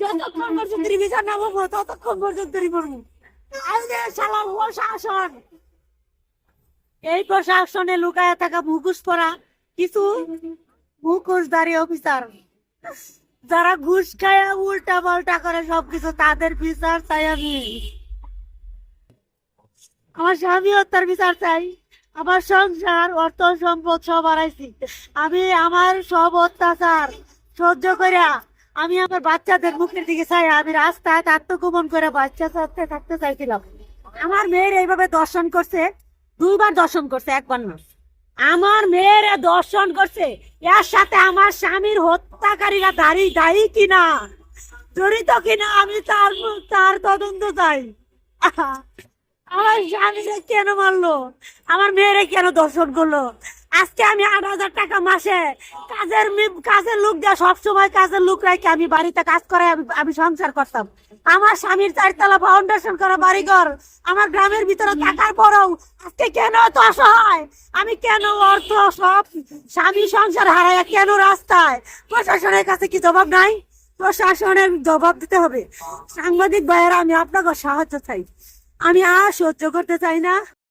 যতক্ষণ পর্যন্ত না ততক্ষণ পর্যন্ত এই প্রশাসনে লুকায় থাকা মুখোশ পরা কিছু অফিসার। যারা ঘুষ খায় উল্টা পাল্টা করে সবকিছু, তাদের বিচার চাই আমি। আমার স্বামী হত্যার বিচার চাই। আমার সংসার, অর্থ সম্পদ সব হারাইছি। আমি আমার সব অত্যাচার সহ্য করে আমি আমার বাচ্চাদের মুখের দিকে চাই, আমি রাস্তায় আত্মগোপন করে বাচ্চা সাথে থাকতে চাইছিলাম। আমার মেয়ের এইভাবে দর্শন করছে, দুইবার দর্শন করছে, একবার না। আমার মেয়ের দর্শন করছে, এর সাথে আমার স্বামীর হত্যাকারীরা দাঁড়িয়ে দায়ী কিনা, জড়িত কিনা, আমি তার তার তদন্ত চাই। আমার স্বামীরে কেন মারলো? আমার মেয়েরে কেন দর্শন করল? আজকে আমি আট হাজার টাকা মাসে কাজের কাজের লোক দেওয়া সবসময় কাজের লোক রাখি আমি বাড়িতে কাজ করে আমি আমি সংসার করতাম। আমার স্বামীর চারতলা ফাউন্ডেশন করা বাড়িঘর, আমার গ্রামের ভিতরে থাকার পরেও আজকে কেন তো অসহায়? আমি কেন অর্থ সব স্বামী সংসার হারায় কেন রাস্তায়? প্রশাসনের কাছে কি জবাব নাই? প্রশাসনের জবাব দিতে হবে। সাংবাদিক ভাইয়েরা, আমি আপনাকে সাহায্য চাই। আমি আর সহ্য করতে চাই না।